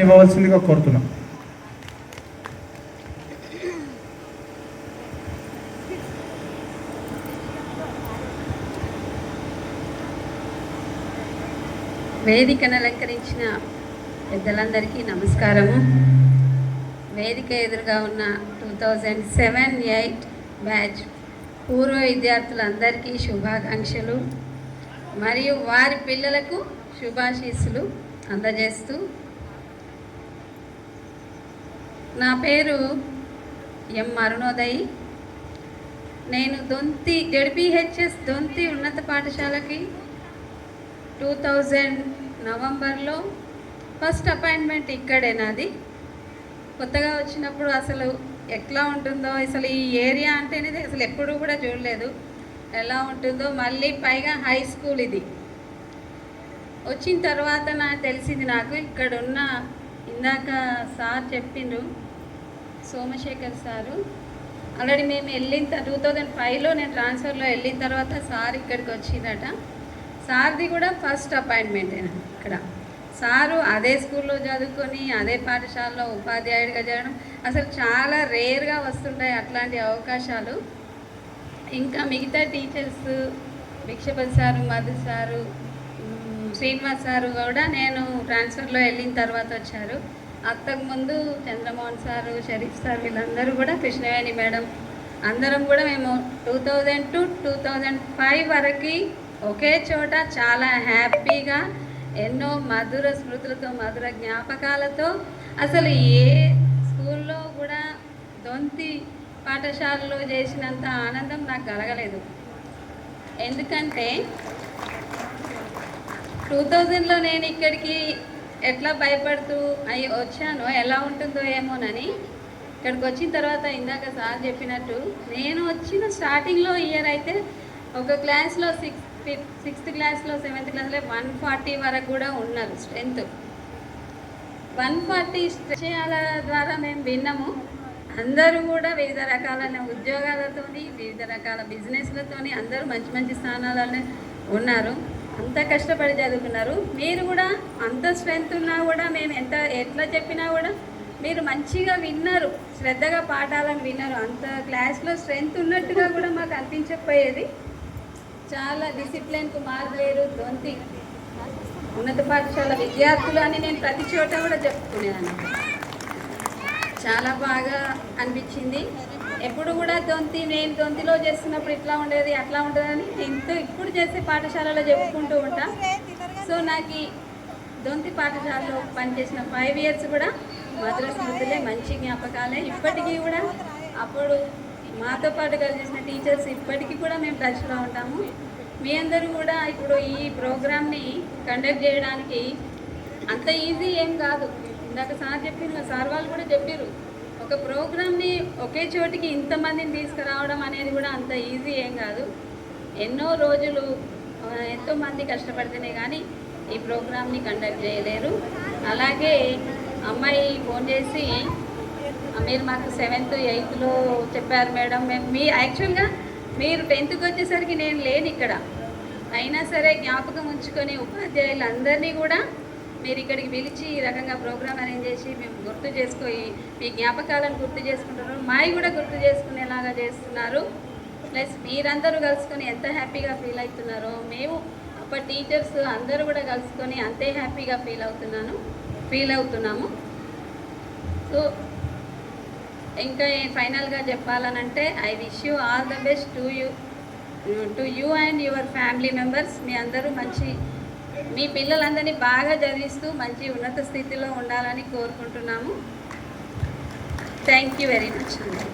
ఇవ్వవలసిందిగా కోరుతున్నాం. వేదికను అలంకరించిన పెద్దలందరికీ నమస్కారము. వేదిక ఎదురుగా ఉన్న two thousand seven eight batch పూర్వ విద్యార్థులందరికీ శుభాకాంక్షలు. మరియు వారి పిల్లలకు శుభాశీస్సులు అందజేస్తూ నా పేరు ఎం అరుణోదయ్. నేను దొంతి జడ్పిహెచ్ఎస్ దొంతి ఉన్నత పాఠశాలకి టూ థౌజండ్ నవంబర్లో ఫస్ట్ అపాయింట్మెంట్ ఇక్కడే నాది. కొత్తగా వచ్చినప్పుడు అసలు ఎట్లా ఉంటుందో అసలు ఈ ఏరియా అంటేనే అసలు ఎప్పుడూ కూడా చూడలేదు. ఎలా ఉంటుందో మళ్ళీ పైగా హై స్కూల్ ఇది. వచ్చిన తర్వాత నాకు తెలిసింది నాకు ఇక్కడ ఉన్న ఇందాక సార్ చెప్పిండ్రు సోమశేఖర్ సారు. ఆల్రెడీ మేము వెళ్ళిన టూ థౌజండ్ ఫైవ్లో నేను ట్రాన్స్ఫర్లో వెళ్ళిన తర్వాత సార్ ఇక్కడికి వచ్చిందట. సార్ది కూడా ఫస్ట్ అపాయింట్మెంట్ ఇక్కడ. సారు అదే స్కూల్లో చదువుకొని అదే పాఠశాలలో ఉపాధ్యాయుడిగా చేయడం అసలు చాలా రేర్గా వస్తుంటాయి అట్లాంటి అవకాశాలు. ఇంకా మిగతా teachers Bhikshapathi sir Madhu sir Srinivas sir కూడా నేను ట్రాన్స్ఫర్లో వెళ్ళిన తర్వాత వచ్చారు. అంతకు ముందు చంద్రమోహన్ సారు షరీఫ్ సార్ వీళ్ళందరూ కూడా కృష్ణవేణి మేడం. అందరం కూడా మేము two thousand to two thousand five వరకు ఒకే చోట చాలా హ్యాపీగా ఎన్నో మధుర స్మృతులతో మధుర జ్ఞాపకాలతో అసలు ఏ స్కూల్లో కూడా దొంతి పాఠశాలలో చేసినంత ఆనందం నాకు కలగలేదు. ఎందుకంటే టూ థౌజండ్లో నేను ఇక్కడికి ఎట్లా భయపడుతూ అయ్యి వచ్చానో ఎలా ఉంటుందో ఏమోనని ఇక్కడికి వచ్చిన తర్వాత ఇందాక సార్ చెప్పినట్టు నేను వచ్చిన స్టార్టింగ్లో ఇయర్ అయితే ఒక క్లాస్లో సిక్స్ ఫిఫ్త్ సిక్స్త్ క్లాస్లో సెవెంత్ క్లాస్లో వన్ ఫార్టీ వరకు కూడా ఉన్నారు స్ట్రెంత్. వన్ ఫార్టీ విషయాల ద్వారా మేము విన్నాము. అందరూ కూడా వివిధ రకాలైన ఉద్యోగాలతోని వివిధ రకాల బిజినెస్లతోని అందరూ మంచి మంచి స్థానాలలో ఉన్నారు. అంత కష్టపడి చదువుకున్నారు. మీరు కూడా అంత స్ట్రెంత్ ఉన్నా కూడా మేము ఎంత ఎట్లా చెప్పినా కూడా మీరు మంచిగా విన్నారు. శ్రద్ధగా పాఠాలను విన్నారు. అంత క్లాస్లో స్ట్రెంత్ ఉన్నట్టుగా కూడా మాకు అనిపించకపోయేది. చాలా డిసిప్లిన్కు మారలేరు దొంతి ఉన్నత పాఠశాల విద్యార్థులు అని నేను ప్రతి చోట కూడా చెప్పుకునేదాన్ని. చాలా బాగా అనిపించింది. ఎప్పుడు కూడా దొంతి నేను దొంతిలో చేస్తున్నప్పుడు ఇట్లా ఉండేది అట్లా ఉండేదని ఎంతో ఇప్పుడు చేసే పాఠశాలలో చెప్పుకుంటూ ఉంటా. సో నాకు దొంతి పాఠశాలలో పనిచేసిన ఫైవ్ ఇయర్స్ కూడా మధుర స్మృతులే మంచి జ్ఞాపకాలే. ఇప్పటికీ కూడా అప్పుడు మాతో పాటు కలిసిన టీచర్స్ ఇప్పటికీ కూడా మేము టచ్లో ఉంటాము. మీ అందరూ కూడా ఇప్పుడు ఈ ప్రోగ్రామ్ని కండక్ట్ చేయడానికి అంత ఈజీ ఏం కాదు. ఇందాక సార్ చెప్పిన సార్ వాళ్ళు కూడా చెప్పారు ఒక ప్రోగ్రామ్ని ఒకే చోటికి ఇంతమందిని తీసుకురావడం అనేది కూడా అంత ఈజీ ఏం కాదు. ఎన్నో రోజులు ఎంతోమంది కష్టపడితేనే కానీ ఈ ప్రోగ్రామ్ని కండక్ట్ చేయలేరు. అలాగే అమ్మాయి ఫోన్ చేసి మీరు మాకు సెవెంత్ ఎయిత్లో చెప్పారు మేడం మేము మీ యాక్చువల్గా మీరు టెన్త్కి వచ్చేసరికి నేను లేను ఇక్కడ అయినా సరే జ్ఞాపకం ఉంచుకొని ఉపాధ్యాయులందరినీ కూడా మీరు ఇక్కడికి పిలిచి ఈ రకంగా ప్రోగ్రామ్ అరేంజ్ చేసి మేము గుర్తు చేసుకొని మీ జ్ఞాపకాలను గుర్తు చేసుకుంటున్నారు. మావి కూడా గుర్తు చేసుకునేలాగా చేస్తున్నారు. ప్లస్ మీరందరూ కలుసుకొని ఎంత హ్యాపీగా ఫీల్ అవుతున్నారో మేము అప్పటి టీచర్స్ అందరూ కూడా కలుసుకొని అంతే హ్యాపీగా ఫీల్ అవుతున్నాను ఫీల్ అవుతున్నాము. సో ఇంకా ఫైనల్గా చెప్పాలనంటే I wish you all the best to you to you and your family members. మీ అందరూ మంచి మీ పిల్లలందరినీ బాగా చదివిస్తూ మంచి ఉన్నత స్థితిలో ఉండాలని కోరుకుంటున్నాము. థ్యాంక్ యూ వెరీ మచ్ అండి